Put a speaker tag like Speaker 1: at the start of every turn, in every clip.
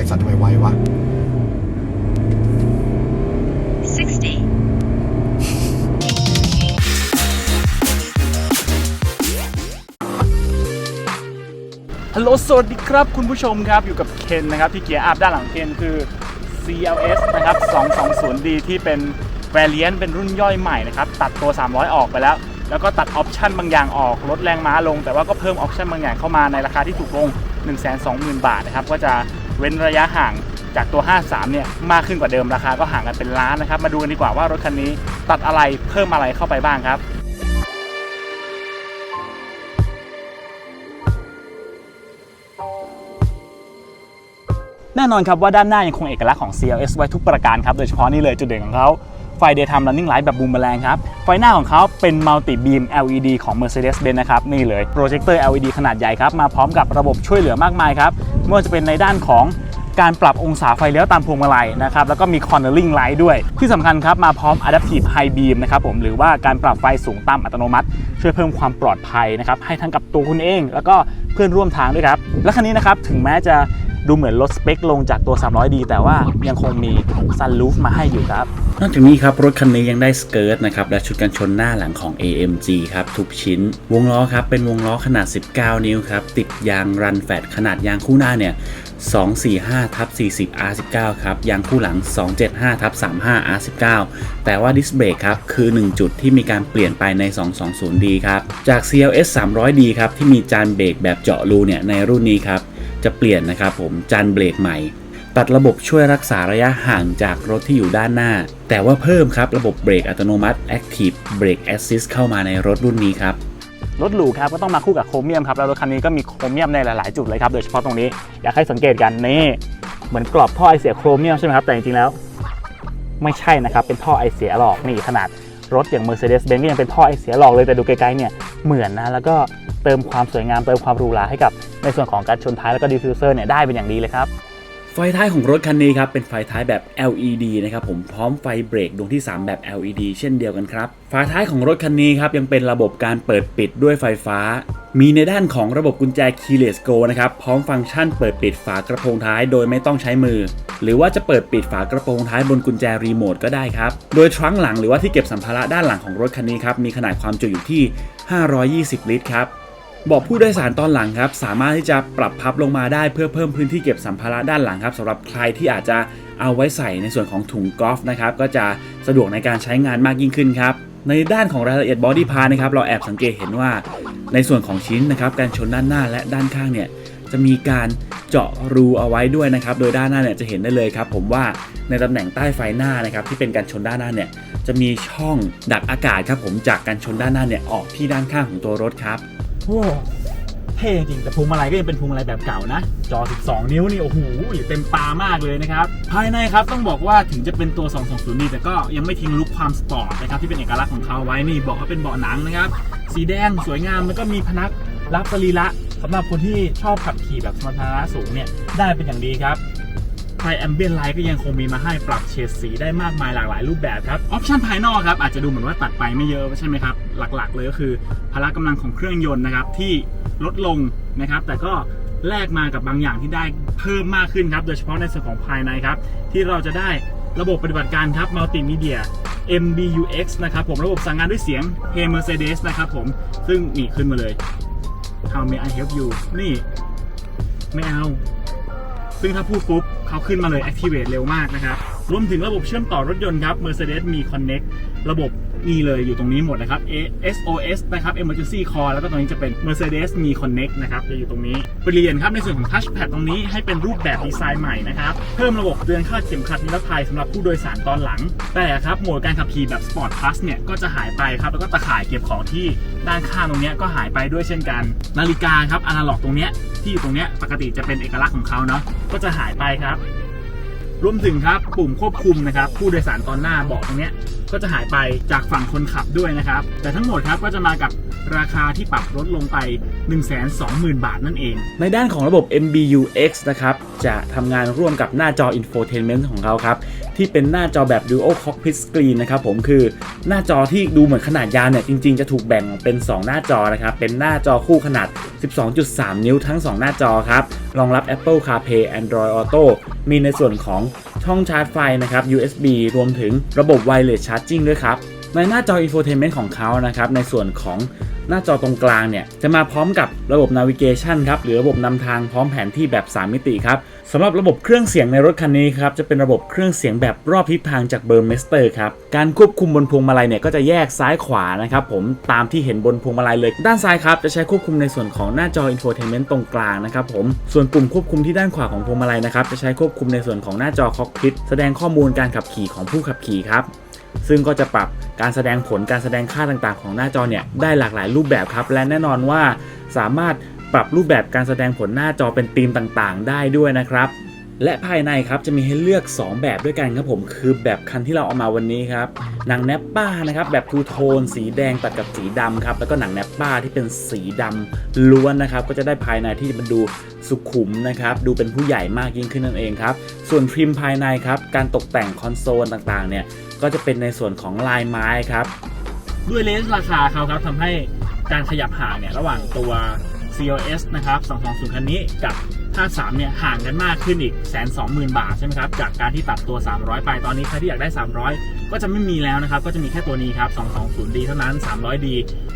Speaker 1: อสัตว์ทำไมไววะ
Speaker 2: 60,
Speaker 3: ฮัลโหลสวัสดีครับ คุณผู้ชมครับ อยู่กับเคนนะครับ ที่เกียร์อัพด้านหลังเคนคือ CLS นะครับ 220D ที่เป็น Variant เป็นรุ่นย่อยใหม่นะครับ ตัดตัว 300 ออกไปแล้ว แล้วก็ตัดออปชันบางอย่างออกลดแรงม้าลง แต่ว่าก็เพิ่มออปชันบางอย่างเข้ามาในราคาที่ถูกลง 120,000 บาทนะครับ ก็จะ เว้นระยะห่างจากตัว 53 เนี่ย มากขึ้นกว่าเดิมราคาก็ห่างกันเป็นล้านนะครับ มาดูกันดีกว่าว่ารถคันนี้ตัดอะไรเพิ่มอะไรเข้าไปบ้างครับแน่นอนครับว่าด้านหน้ายังคงเอกลักษณ์ของ CLS ไว้ทุกประการครับ โดยเฉพาะนี่เลยจุดเด่นของเขา ไฟ Daytime Running Light แบบบูมแมลงครับ ไฟหน้าของเขาเป็น Multi Beam LED ของ Mercedes-Benz นะครับ นี่เลยโปรเจคเตอร์ LED ขนาดใหญ่ครับ มาพร้อมกับระบบช่วยเหลือมากมายครับไม่ว่าจะเป็นในด้านของการปรับองศาไฟเลี้ยวตามพวงมาลัยนะครับแล้วก็มี Cornering Light ด้วย ที่สำคัญครับ มาพร้อม Adaptive High Beam นะครับผมหรือว่าการปรับไฟสูงต่ำอัตโนมัติ ช่วยเพิ่มความปลอดภัยนะครับให้ทั้งกับตัวคุณเอง แล้วก็เพื่อนร่วมทางด้วยครับ และคันนี้นะครับถึงแม้จะ ดูเหมือนลดสเปคลงจากตัว 300D แต่ว่ายังคงมีซัน o ูฟมาให้อยู่ครับ
Speaker 4: นอกจากนี้ครับ รถคันนี้ยังได้สเกิร์ตนะครับ และชุดกันชนหน้าหลังของ AMG ครับ ทุกชิ้น วงล้อครับ เป็นวงล้อขนาด 19 นิ้วครับ ติดยางรันแฟตขนาดยางคู่หน้าเนี่ย245ทับ40 R19 ครับ ยางคู่หลัง 275ทับ35 R19 แต่ว่าดิสเบรกครับ คือ 1 จุดที่มีการเปลี่ยนไปใน 220D ครับ จาก CLS 300D ครับ ที่มีจานเบรกแบบเจาะรูเนี่ย ในรุ่นนี้ครับ จะเปลี่ยนนะครับผมจานเบรกใหม่ ตัดระบบช่วยรักษาระยะห่างจากรถที่อยู่ด้านหน้า แต่ว่าเพิ่มครับระบบเบรกอัตโนมัติ Active Brake Assist เข้ามาในรถรุ่นนี้ครับ
Speaker 3: รถหรูครับก็ต้องมาคู่กับโครเมียมครับแล้วรถคันนี้ก็มีโครเมียมในหลายๆ จุดเลยครับโดยเฉพาะตรงนี้อยากให้สังเกตกันนี่เหมือนกรอบท่อไอเสียโครเมียมใช่ไหมครับแต่จริงๆแล้ว ไม่ใช่นะครับเป็นท่อไอเสียหลอกนี่ขนาดรถอย่าง Mercedes-Benz ก็ยังเป็นท่อไอเสียหลอกเลยแต่ดูไกลๆเนี่ยเหมือนนะแล้วก็เติมความสวยงามเติมความหรูหราให้กับ ในส่วนของการชนท้ายแล้วก็ดิฟฟิวเซอร์เนี่ยได้เป็นอย่างดีเลยครับ
Speaker 4: ไฟท้ายของรถคันนี้ครับเป็นไฟท้ายแบบ LED นะครับผมพร้อมไฟเบรกดวงที่ 3 แบบ LED เช่นเดียวกันครับไฟท้ายของรถคันนี้ครับยังเป็นระบบการเปิดปิดด้วยไฟฟ้า มีในด้านของระบบกุญแจ Keyless Go นะครับพร้อมฟังก์ชันเปิดปิดฝากระโปรงท้ายโดยไม่ต้องใช้มือ หรือว่าจะเปิดปิดฝากระโปรงท้ายบนกุญแจรีโมทก็ได้ครับโดยทรังหลังหรือว่าที่เก็บสัมภาระด้านหลังของรถคันนี้ครับมีขนาดความจุอยู่ที่ 520 ลิตรครับ บาะผู้โดยสารตอนหลังครับ สามารถที่จะปรับพับลงมาได้เพื่อเพิ่มพื้นที่เก็บสัมภาระด้านหลังครับสำหรับใครที่อาจจะเอาไว้ใส่ในส่วนของถุงกอล์ฟนะครับก็จะสะดวกในการใช้งานมากยิ่งขึ้นครับในด้านของรายละเอียดบอดี้พาร์นะครับเราแอบสังเกตเห็นว่า ในส่วนของชิ้นนะครับการชนด้านหน้าและด้านข้างเนี่ยจะมีการเจาะรูเอาไว้ด้วยนะครับ โดยด้านหน้าเนี่ยจะเห็นได้เลยครับ ผมว่าในตำแหน่งใต้ไฟหน้านะครับที่เป็นการชนด้านหน้าเนี่ยจะมีช่องดักอากาศครับผมจากการชนด้านหน้าเนี่ยออกที่ด้านข้างของตัวรถครับ
Speaker 3: โอ้เท่จริงแต่พวงมาลัยก็ยังเป็นพวงมาลัยแบบเก่านะ จอ 12 นิ้วนี่โอ้โหเต็มตามากเลยนะครับ ภายในครับต้องบอกว่าถึงจะเป็นตัว 220 นี่แต่ก็ยังไม่ทิ้งลุคความสปอร์ตนะครับที่เป็นเอกลักษณ์ของเขาไว้นี่บอกว่าเป็นเบาะหนังนะครับ สีแดงสวยงามแล้วก็มีพนักรับสรีระสำหรับคนที่ชอบขับขี่แบบสมรรถนะสูงเนี่ยได้เป็นอย่างดีครับ ไฟแอมเบียนไลท์ก็ยังคงมีมาให้ปรับเฉดสีได้มากมายหลากหลายรูปแบบครับออปชันภายนอกครับอาจจะดูเหมือนว่าตัดไปไม่เยอะใช่ไหมครับ หลักๆ เลยก็คือพละกำลังของเครื่องยนต์นะครับที่ลดลงนะครับ แต่ก็แลกมากับบางอย่างที่ได้เพิ่มมากขึ้นครับ โดยเฉพาะในส่วนของภายในครับ ที่เราจะได้ระบบปฏิบัติการครับมัลติมีเดีย MBUX นะครับผมระบบสั่งงานด้วยเสียง Hey Mercedes นะครับผมซึ่งนี่ขึ้นมาเลย How may I help you นี่ ไม่เอา ซึ่งถ้าพูดปุ๊บเขาขึ้นมาเลย activate เร็วมากนะครับ รวมถึงระบบเชื่อมต่อรถยนต์ครับ Mercedes มี Connect ระบบ นี่เลยอยู่ตรงนี้หมดนะครับ SOS นะครับ Emergency Call แล้วก็ตรงนี้จะเป็น Mercedes มี Connect นะครับจะอยู่ตรงนี้เปลี่ยนครับในส่วนของ Touchpad ตรงนี้ให้เป็นรูปแบบดีไซน์ใหม่นะครับ เพิ่มระบบเตือนค่าเข็มขัดนิรภัยสำหรับผู้โดยสารตอนหลัง แต่ครับโหมดการขับขี่แบบ Sport Plus เนี่ยก็จะหายไปครับ แล้วก็ตะข่ายเก็บของที่ด้านข้างตรงนี้ก็หายไปด้วยเช่นกัน นาฬิกาครับอนาล็อกตรงนี้ที่อยู่ตรงนี้ปกติจะเป็นเอกลักษณ์ของเขาเนาะก็จะหายไปครับรวมถึงครับปุ่มควบคุมนะครับผู้โดยสารตอนหน้าเบาะตรงนี้ ก็จะหายไปจากฝั่งคนขับด้วยนะครับ แต่ทั้งหมดครับก็จะมากับราคาที่ปรับลดลงไป 120,000 บาทนั่นเอง
Speaker 4: ในด้านของระบบ MBUX นะครับ จะทำงานร่วมกับหน้าจอ Infotainment ของเขาครับ
Speaker 3: ที่เป็นหน้าจอแบบ Dual Cockpit Screen นะครับผมคือหน้าจอที่ดูเหมือนขนาดยาวเนี่ย จริงๆ จะถูกแบ่งเป็น 2 หน้าจอนะครับ เป็นหน้าจอคู่ขนาด 12.3 นิ้วทั้ง 2 หน้าจอครับ รองรับ Apple CarPlay Android Auto มีในส่วนของ ช่องชาร์จไฟนะครับ USB รวมถึงระบบ Wireless Charging ด้วยครับ ในหน้าจอ Infotainment ของเขานะครับ ในส่วนของ หน้าจอตรงกลางเนี่ยจะมาพร้อมกับระบบ Navigation ครับหรือระบบนำทางพร้อมแผนที่แบบ 3 มิติครับสำหรับระบบเครื่องเสียงในรถคันนี้ครับจะเป็นระบบเครื่องเสียงแบบรอบทิศทางจากเบอร์เมสเตอร์ครับการควบคุมบนพวงมาลัยเนี่ยก็จะแยกซ้ายขวานะครับผมตามที่เห็นบนพวงมาลัยเลย ด้านซ้ายครับจะใช้ควบคุมในส่วนของหน้าจอ Infotainment ตรงกลางนะครับผมส่วนปุ่มควบคุมที่ด้านขวาของพวงมาลัยนะครับจะใช้ควบคุมในส่วนของหน้าจอ Cockpit แสดงข้อมูลการขับขี่ของผู้ขับขี่ครับ ซึ่งก็จะปรับการแสดงผลการแสดงค่าต่างๆ ของหน้าจอเนี่ยได้หลากหลายรูปแบบครับ และแน่นอนว่าสามารถปรับรูปแบบการแสดงผลหน้าจอเป็นธีมต่างๆ ได้ด้วยนะครับ และภายในครับจะมีให้เลือก 2 แบบด้วยกันครับผม คือแบบคันที่เราเอามาวันนี้ครับ หนังแนปป้านะครับแบบทูโทน สีแดงตัดกับสีดำครับ แล้วก็หนังแนปป้าที่เป็นสีดำล้วนนะครับ ก็จะได้ภายในที่มันดูสุขุมนะครับ ดูเป็นผู้ใหญ่มากยิ่งขึ้นนั่นเองครับ ส่วนทริมภายในครับ การตกแต่งคอนโซลต่างๆ เนี่ย ก็จะเป็นในส่วนของลายไม้ครับ
Speaker 5: ด้วยเลนส์ราคาเขาครับทำให้การขยับห่างเนี่ยระหว่างตัว CLS นะครับ 220 คันนี้กับ 53เนี่ยห่างกันมากขึ้นอีกแสนสองหมื่นบาทใช่ไหมครับจากการที่ตัดตัว 300 ไปตอนนี้ใครที่อยากได้ 300 ก็จะไม่มีแล้วนะครับก็จะมีแค่ตัวนี้ครับ 220D เท่านั้น 300D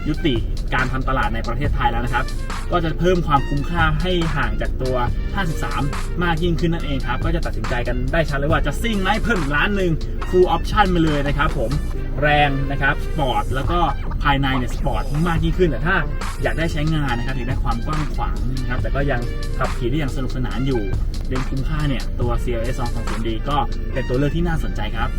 Speaker 5: ยุติการทำตลาดในประเทศไทยแล้วนะครับ ก็จะเพิ่มความคุ้มค่าให้ห่างจากตัว 53 มากยิ่งขึ้นนั่นเองครับก็จะตัดสินใจกันได้ชัดเลยว่าจะซิ่งไหมเพิ่มล้านหนึ่ง full option มาเลยนะครับผม แรงนะครับสปอร์ตแล้วก็ภายในเนี่ยสปอร์ตมากยิ่งขึ้นแต่ถ้าอยากได้ใช้งานนะครับอยากได้ความกว้างขวางนะครับแต่ก็ยังขับขี่ได้อย่างสนุกสนานอยู่เรื่องคุ้มค่าเนี่ยตัว CLS 220D ก็เป็นตัวเลือกที่น่าสนใจครับ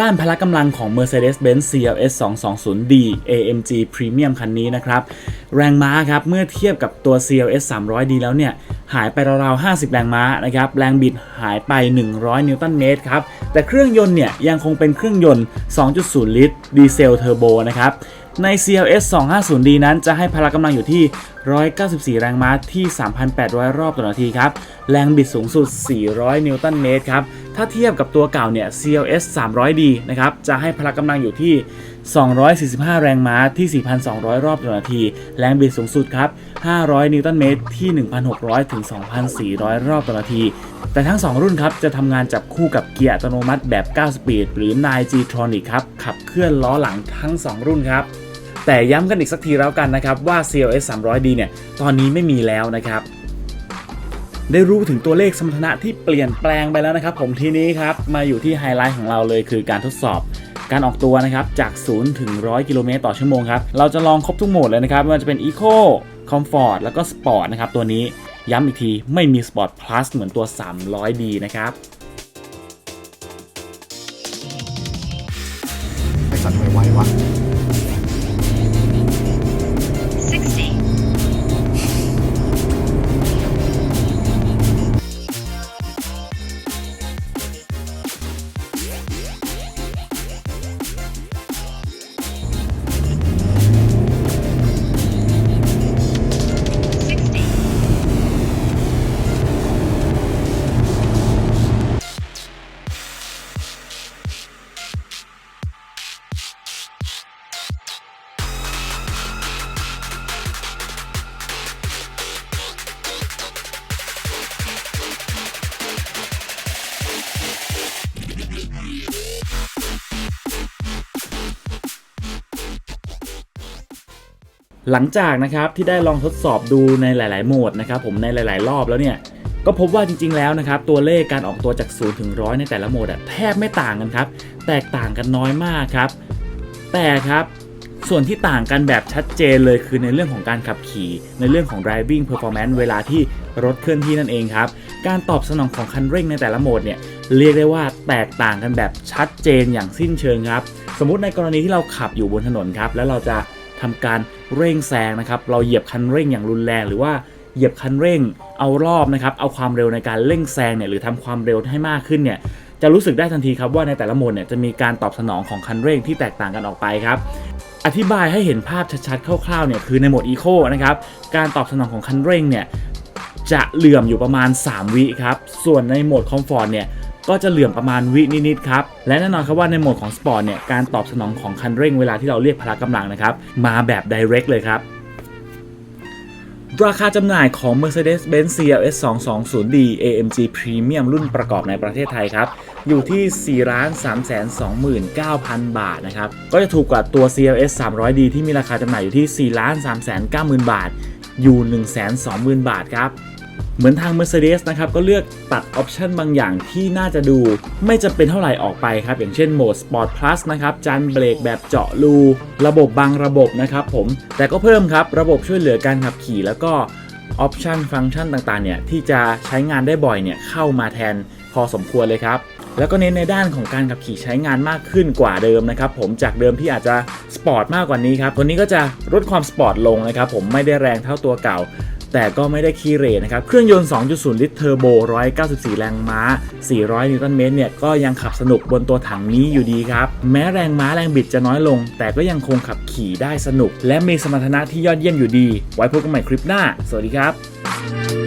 Speaker 3: ด้านพละกำลังของ Mercedes-Benz CLS 220D AMG Premium คันนี้นะครับ แรงม้าครับ เมื่อเทียบกับตัว CLS 300D แล้วเนี่ย หายไปราวๆ 50 แรงม้านะครับ แรงบิดหายไป 100 นิวตันเมตรครับ แต่เครื่องยนต์เนี่ยยังคงเป็นเครื่องยนต์ 2.0 ลิตร ดีเซลเทอร์โบนะครับ ใน CLS 250D นั้นจะให้พละกำลังอยู่ที่ 194 แรงม้าที่ 3,800 รอบต่อนาทีครับ แรงบิดสูงสุด 400 นิวตันเมตรครับ ถ้าเทียบกับตัวเก่าเนี่ย CLS 300D นะครับ จะให้พละกำลังอยู่ที่ 245 แรงม้าที่ 4,200 รอบต่อนาที แรงบิดสูงสุดครับ 500 นิวตันเมตรที่ 1,600 ถึง 2,400 รอบต่อนาที แต่ทั้ง 2 รุ่นครับ จะทำงานจับคู่กับเกียร์อัตโนมัติแบบ 9 สปีด หรือ 9G Tronic ครับ ขับเคลื่อนล้อหลังทั้ง 2 รุ่นครับแต่ย้ำกันอีกสักทีแล้วกันนะครับว่า CLS 300D เนี่ย ตอนนี้ไม่มีแล้วนะครับ ได้รู้ถึงตัวเลขสมรรถนะที่เปลี่ยนแปลงไปแล้วนะครับ ผมทีนี้ครับมาอยู่ที่ไฮไลท์ของเราเลยคือการทดสอบการออกตัวนะครับจาก 0 ถึง 100 กิโลเมตรต่อชั่วโมงครับ เราจะลองครบทุกโหมดเลยนะครับไม่ว่าจะเป็น Eco Comfort แล้วก็ Sport นะครับ ตัวนี้ย้ำอีกทีไม่มี Sport Plus เหมือนตัว 300D นะครับ
Speaker 1: ไปสั่นไวๆวะ
Speaker 3: หลังจากนะครับที่ได้ลองทดสอบดูในหลาย ๆ โหมดนะครับผมในหลาย ๆ รอบแล้วเนี่ยก็พบว่าจริง ๆ แล้วนะครับตัวเลขการออกตัวจาก0ถึง100ในแต่ละโหมดอะแทบไม่ต่างกันครับ แตกต่างกันน้อยมากครับ แต่ครับส่วนที่ต่างกันแบบชัดเจนเลยคือในเรื่องของการขับขี่ ในเรื่องของ driving performance เวลาที่รถเคลื่อนที่นั่นเองครับ การตอบสนองของคันเร่งในแต่ละโหมดเนี่ยเรียกได้ว่าแตกต่างกันแบบชัดเจนอย่างสิ้นเชิงครับ สมมุติในกรณีที่เราขับอยู่บนถนนครับ แล้วเราจะ ทำการเร่งแซงนะครับ เราเหยียบคันเร่งอย่างรุนแรง หรือว่าเหยียบคันเร่งเอารอบนะครับ เอาความเร็วในการเร่งแซงเนี่ยหรือทำความเร็วให้มากขึ้นเนี่ยจะรู้สึกได้ทันทีครับว่าในแต่ละโหมดเนี่ยจะมีการตอบสนองของคันเร่งที่แตกต่างกันออกไปครับอธิบายให้เห็นภาพชัดๆคร่าวๆเนี่ยคือในโหมด Eco นะครับการตอบสนองของคันเร่งเนี่ยจะเหลื่อมอยู่ประมาณ 3 วิครับ ส่วนในโหมด Comfort เนี่ย ก็จะเหลื่อมประมาณวินิดๆครับ และแน่นอนครับว่าในโหมดของสปอร์ตเนี่ย การตอบสนองของคันเร่งเวลาที่เราเรียกพละกำลังนะครับ มาแบบ direct เลยครับราคาจำหน่ายของ Mercedes-Benz CLS 220D AMG Premium รุ่นประกอบในประเทศไทยครับ อยู่ที่ 4 3 2 9 0 0 0 บาทนะครับ ก็จะถูกกว่าตัว CLS 300D ที่มีราคาจำหน่ายอยู่ที่ 4 3 9 0 0 0บาท อยู่ 120,000 บาทครับ เหมือนทาง Mercedes นะครับก็เลือกตัดออปชันบางอย่างที่น่าจะดู ไม่จำเป็นเท่าไหร่ออกไปครับ อย่างเช่นโหมด Sport Plus นะครับจานเบรกแบบเจาะรูระบบบางระบบนะครับผมแต่ก็เพิ่มครับระบบช่วยเหลือการขับขี่ แล้วก็ออปชันฟังก์ชันต่างๆเนี่ยที่จะใช้งานได้บ่อยเนี่ยเข้ามาแทนพอสมควรเลยครับแล้วก็เน้นในด้านของการขับขี่ใช้งานมากขึ้นกว่าเดิมนะครับผมจากเดิมที่อาจจะสปอร์ตมากกว่านี้ครับตัวนี้ก็จะลดความสปอร์ตลงนะครับผมไม่ได้แรงเท่าตัวเก่า แต่ก็ไม่ได้คีเรตนะครับ เครื่องยนต์ 2.0 ลิตรเทอร์โบ 194 แรงม้า 400 นิวตันเมตรเนี่ย ก็ยังขับสนุกบนตัวถังนี้อยู่ดีครับ แม้แรงม้าแรงบิดจะน้อยลง แต่ก็ยังคงขับขี่ได้สนุก และมีสมรรถนะที่ยอดเยี่ยมอยู่ดี ไว้พบกันใหม่คลิปหน้า สวัสดีครับ